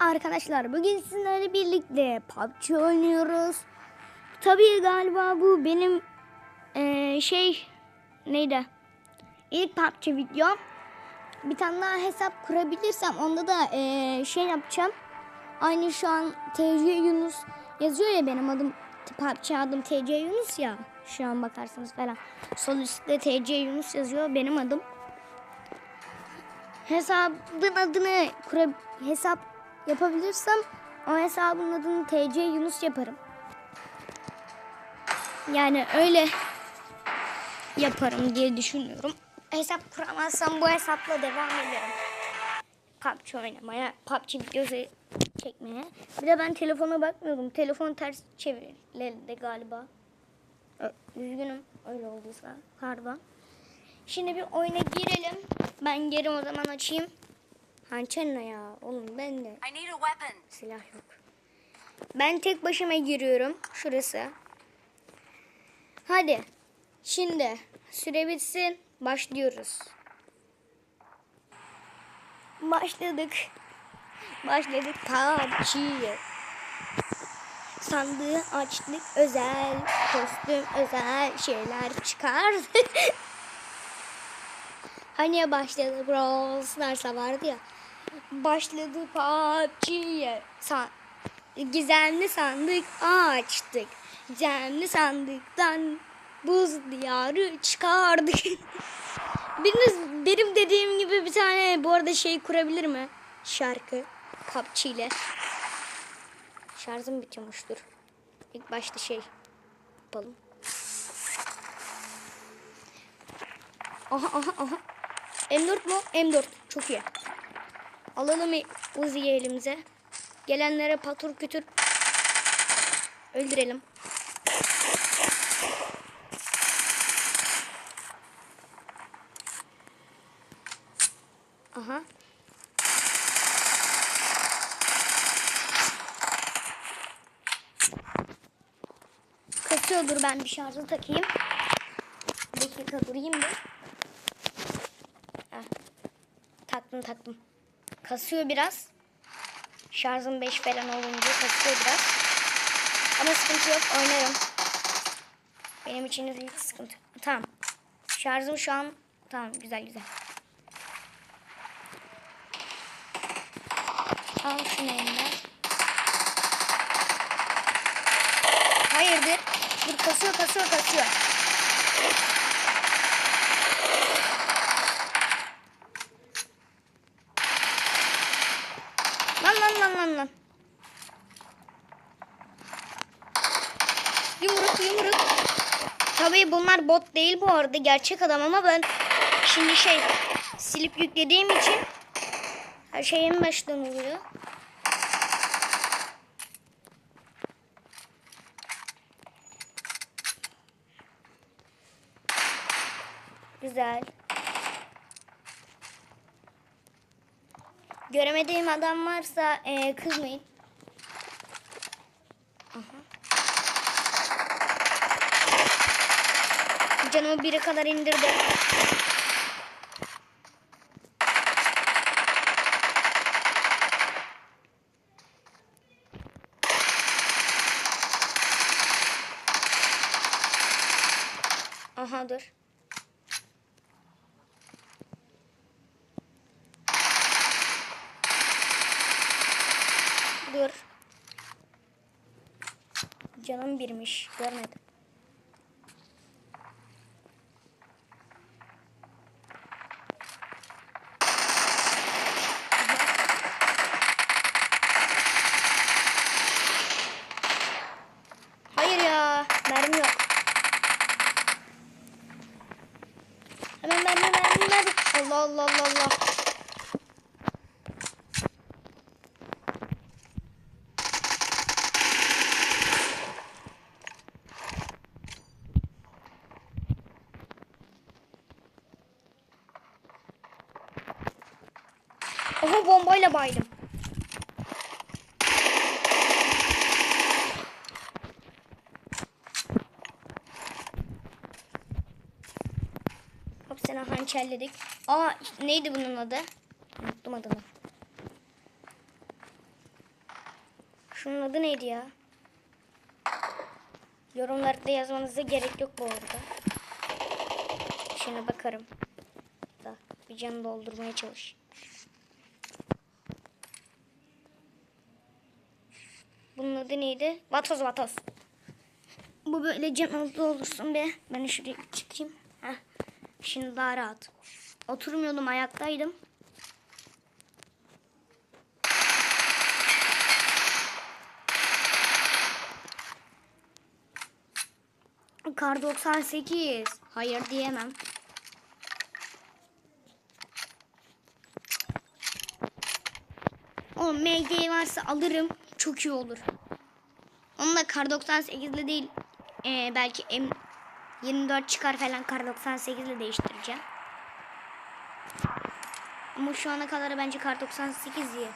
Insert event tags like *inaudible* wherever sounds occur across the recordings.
Arkadaşlar bugün sizlerle birlikte PUBG oynuyoruz. Tabii galiba bu benim eee, şey neydi? İlk PUBG videom. Bir tane daha hesap kurabilirsem onda da eee, şey yapacağım. Aynı şu an TC Yunus yazıyor ya benim adım PUBG adım TC Yunus ya. Şu an bakarsanız falan. Sol üstte TC Yunus yazıyor benim adım. Hesabın adını kura, hesap yapabilirsem o hesabın adını TC Yunus yaparım. Yani öyle yaparım diye düşünüyorum. Hesap kuramazsam bu hesapla devam ederim. PUBG oynamaya, PUBG videosu çekmeye. Bir de ben telefona bakmıyordum. Telefon ters çevirildi galiba. Üzgünüm öyle olduysa. Pardon. Şimdi bir oyuna girelim. Ben geri o zaman açayım. Hançer ne ya? Oğlum ben de silah yok. Ben tek başıma giriyorum. Şurası. Hadi. Şimdi süre bitsin. Başlıyoruz. Başladık. Başladık PUBG'ye. Sandığı açtık özel kostüm özel şeyler çıkardık. *laughs* hani başladı Brawl Stars'a vardı ya. Başladı PUBG'ye. Sa gizemli sandık açtık. Gizemli sandıktan buz diyarı çıkardık. *laughs* Biriniz benim dediğim gibi bir tane bu arada şey kurabilir mi? Şarkı. PUBG ile. Şarjım bitiyormuştur. İlk başta şey yapalım. Aha aha aha. M4 mu? M4. Çok iyi. Alalım Uzi'yi elimize. Gelenlere patur kütür öldürelim. Aha. Kasıyordur ben bir şarjı takayım. Bir dakika durayım bir. Heh. Taktım taktım. Kasıyor biraz. Şarjım 5 falan olunca kasıyor biraz. Ama sıkıntı yok oynarım. Benim için hiç sıkıntı. Tamam. Şarjım şu an tamam güzel güzel. Al şunu elimden. Hayırdır? Dur kasıyor kasıyor kasıyor. Lan lan lan. Yumruk yumruk. Tabii bunlar bot değil bu arada gerçek adam ama ben şimdi şey silip yüklediğim için her şey en baştan oluyor. Güzel. Göremediğim adam varsa eee, kızmayın. Aha. Canımı bire kadar indirdi. Aha dur. Dur. Canım birmiş. Görmedim. Oha bombayla baydım. Hop seni hançerledik. Aa neydi bunun adı? Unuttum adını. Şunun adı neydi ya? Yorumlarda yazmanıza gerek yok bu arada. Şimdi bakarım. Bir canı doldurmaya çalış. Bunun adı neydi? Vatoz vatoz. Bu böyle can doldursun be. Ben şuraya çıkayım. Heh. Şimdi daha rahat. Oturmuyordum ayaktaydım. Kar 98. Hayır diyemem. O MG varsa alırım. Çok iyi olur. Onu da kar 98'le değil. ee, belki M24 çıkar falan kar 98'le değiştireceğim. Ama şu ana kadar bence kar 98 iyi.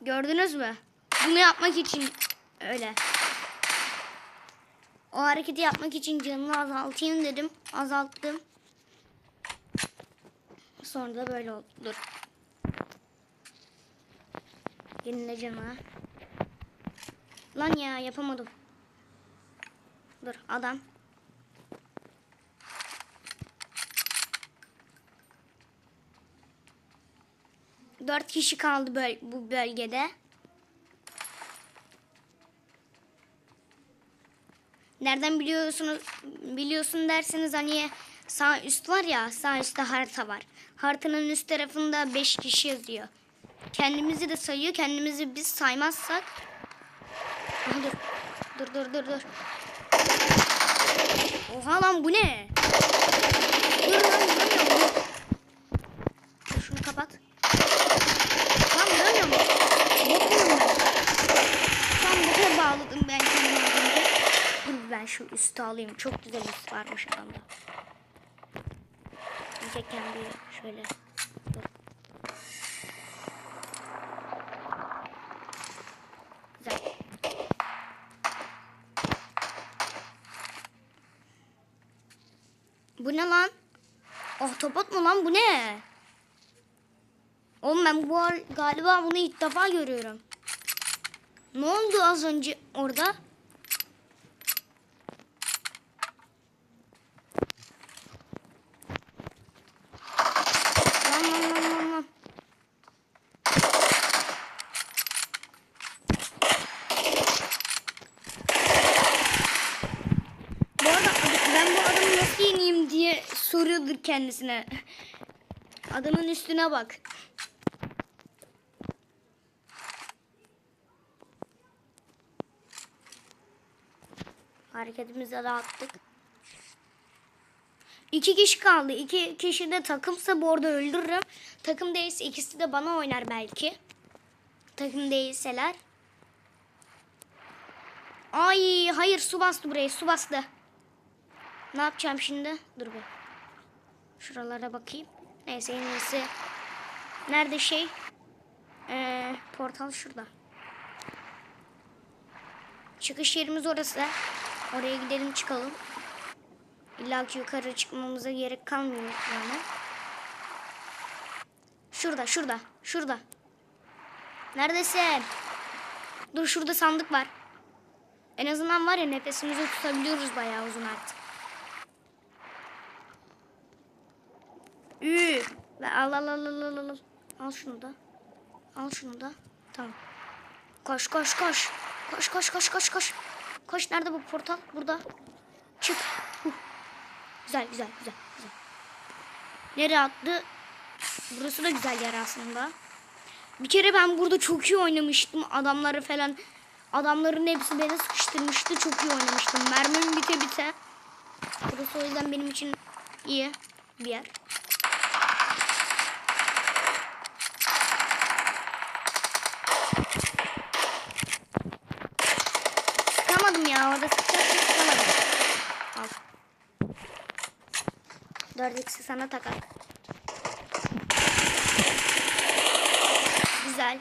Gördünüz mü? Bunu yapmak için öyle. O hareketi yapmak için canını azaltayım dedim. Azalttım. Sonra da böyle oldu. Dur. Yenile canı. Lan ya yapamadım. Dur adam. Dört kişi kaldı böl bu bölgede. Nereden biliyorsunuz biliyorsun derseniz hani sağ üst var ya sağ üstte harita var. Haritanın üst tarafında 5 kişi yazıyor. Kendimizi de sayıyor. Kendimizi biz saymazsak Aha, dur. Dur dur dur dur. Oha lan bu ne? Dur lan. Dur. Dur şunu kapat. Lan vuramıyorum. Bakmıyorum ben. Tam bu kadar bağladım ben kendimi az önce. Dur ben şu üstü alayım. Çok güzel üst varmış adamda. Önce kendi şöyle. Dur. Güzel. Bu ne lan? Ahtapot mu lan bu ne? Oğlum ben bu galiba bunu ilk defa görüyorum. Ne oldu az önce orada? Lan lan lan lan lan. Bu arada ben bu adamı nasıl yeneyim diye soruyordur kendisine. Adamın üstüne bak. Hareketimizi de attık. İki kişi kaldı. İki kişi de takımsa bu arada öldürürüm. Takım değilse ikisi de bana oynar belki. Takım değilseler. Ay hayır su bastı buraya su bastı. Ne yapacağım şimdi? Dur bir. Şuralara bakayım. Neyse en iyisi. Nerede şey? Ee, portal şurada. Çıkış yerimiz orası. Oraya gidelim çıkalım. İlla ki yukarı çıkmamıza gerek kalmıyor yani. Şurada, şurada, şurada. Neredesin? Dur şurada sandık var. En azından var ya nefesimizi tutabiliyoruz bayağı uzun artık. Ve al al al al al al. Al şunu da. Al şunu da. Tamam. Koş koş koş. Koş koş koş koş koş. Koş nerede bu portal? Burada. Çık. Huh. Güzel güzel güzel güzel. Nereye attı? Burası da güzel yer aslında. Bir kere ben burada çok iyi oynamıştım. Adamları falan adamların hepsi beni sıkıştırmıştı. Çok iyi oynamıştım. Mermim bite bite. Burası o yüzden benim için iyi bir yer. Sıkamadım ya orada sıkacaktım sıkamadım. Al. 4x'i sana takar. Güzel.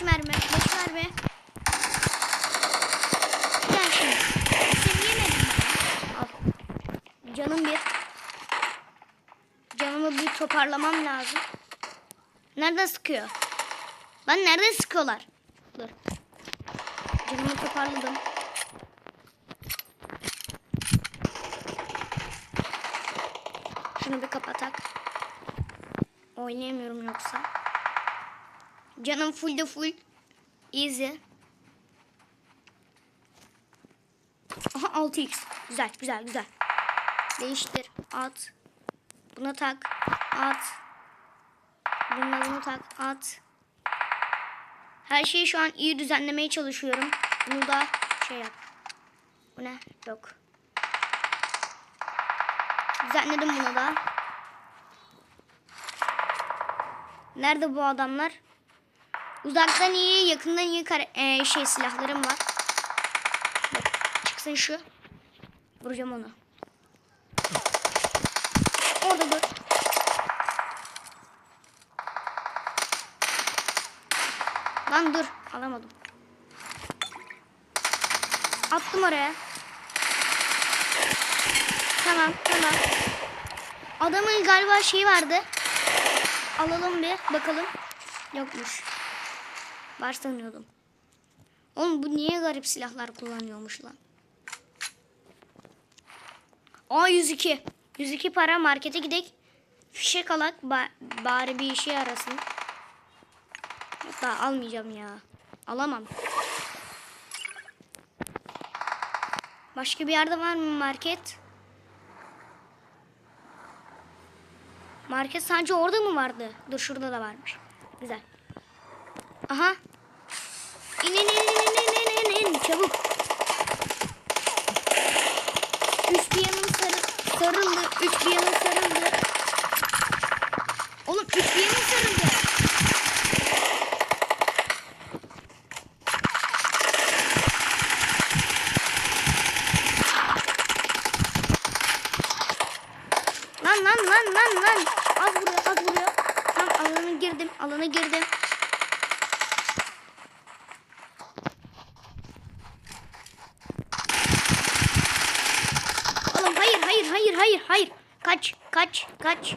Kaç mermi? Kaç mermi? Gel şimdi. Seni yemedim ben. Al. Canım bir. Canımı bir toparlamam lazım. Nereden sıkıyor? Lan nereden sıkıyorlar? Dur. Canımı toparladım. Şunu bir kapatak. Oynayamıyorum yoksa. Canım full de full. Easy. Aha 6x. Güzel güzel güzel. Değiştir. At. Buna tak. At. Bunu tak. At. Her şeyi şu an iyi düzenlemeye çalışıyorum. Bunu da şey yap. Bu ne? Yok. Düzenledim bunu da. Nerede bu adamlar? Uzaktan iyi, yakından iyi e, şey silahlarım var. Bak, çıksın şu. Vuracağım onu. Orada dur. Lan dur. Alamadım. Attım oraya. Tamam tamam. Adamın galiba şeyi vardı. Alalım bir bakalım. Yokmuş. Var sanıyordum. Oğlum bu niye garip silahlar kullanıyormuş lan? Aa 102. 102 para markete gidek. Fişek alak ba- bari bir işe yarasın. Hatta almayacağım ya. Alamam. Başka bir yerde var mı market? Market sadece orada mı vardı? Dur şurada da varmış. Güzel. Aha. İn in in in in in in in çabuk. Üç bir yanım sarı, sarıldı. Üç bir yanım sarıldı. Oğlum üç bir yanım sarıldı. Lan lan lan lan lan. Az vuruyor az vuruyor. Tam alana alana girdim. Oğlum hayır hayır hayır hayır hayır. Kaç kaç kaç.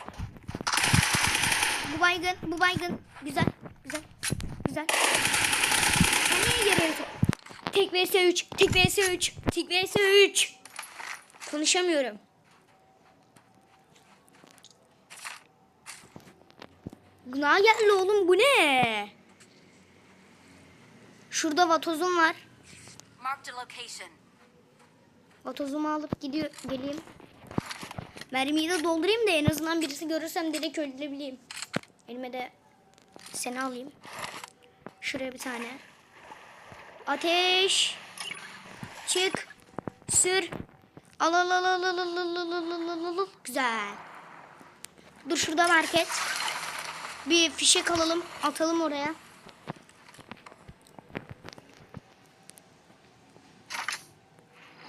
Bu baygın bu baygın. Güzel güzel güzel. Sen niye geliyorsun? Tek vs 3 tek vs 3 tek vs 3. Konuşamıyorum. Günah geldi oğlum bu ne? Şurada vatozum var. Vatozumu alıp gidiyor geleyim. Mermiyi de doldurayım da en azından birisi görürsem direkt öldürebileyim. Elime de seni alayım. Şuraya bir tane. Ateş. Çık. Sür. Al al al al al al al al al al al. Güzel. Dur şurada market. Bir fişek alalım. Atalım oraya.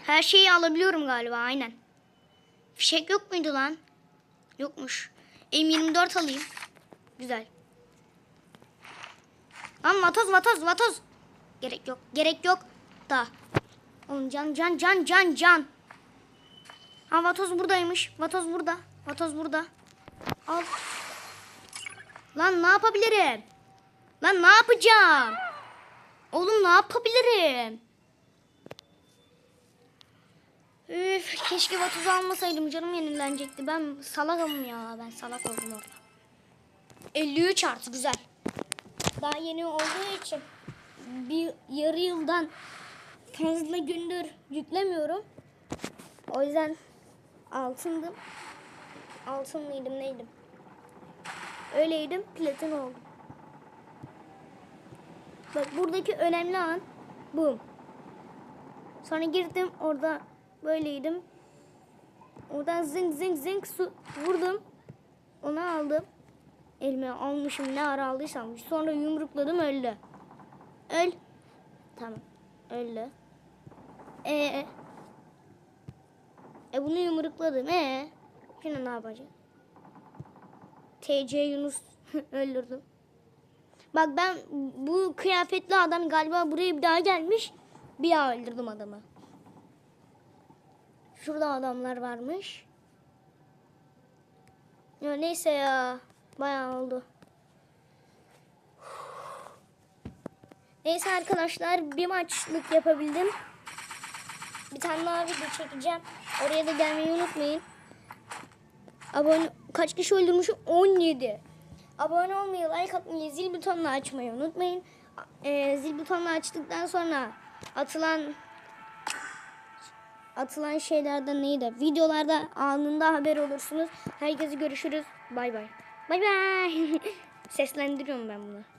Her şeyi alabiliyorum galiba aynen. Fişek yok muydu lan? Yokmuş. M24 alayım. Güzel. Lan vatoz vatoz vatoz. Gerek yok. Gerek yok. Da. Oğlum can can can can can. Ha vatoz buradaymış. Vatoz burada. Vatoz burada. Al. Lan ne yapabilirim? Lan ne yapacağım? Oğlum ne yapabilirim? Üf, keşke vatozu almasaydım canım yenilenecekti. Ben salakım ya. Ben salak oldum orada. 53 artı güzel. Daha yeni olduğu için bir yarı yıldan fazla gündür yüklemiyorum. O yüzden altındım. Altınlıydım neydim? Öyleydim platin oldum. Bak buradaki önemli an bu. Sonra girdim orada böyleydim. Oradan zing zing zing su vurdum. Onu aldım. Elime almışım ne ara aldıysam. Sonra yumrukladım öldü. Öl. Tamam. Öldü. Ee. E bunu yumrukladım. Ee. Şimdi ne yapacağım? TC Yunus *laughs* öldürdüm. Bak ben bu kıyafetli adam galiba buraya bir daha gelmiş. Bir daha öldürdüm adamı. Şurada adamlar varmış. Ya neyse ya. Bayağı oldu. Neyse arkadaşlar bir maçlık yapabildim. Bir tane daha video çekeceğim. Oraya da gelmeyi unutmayın. Abone kaç kişi öldürmüşüm? 17. Abone olmayı, like atmayı, zil butonunu açmayı unutmayın. Ee, zil butonunu açtıktan sonra atılan atılan şeylerden neydi? Videolarda anında haber olursunuz. Herkese görüşürüz. Bay bay. Bay bay. *laughs* Seslendiriyorum ben bunu.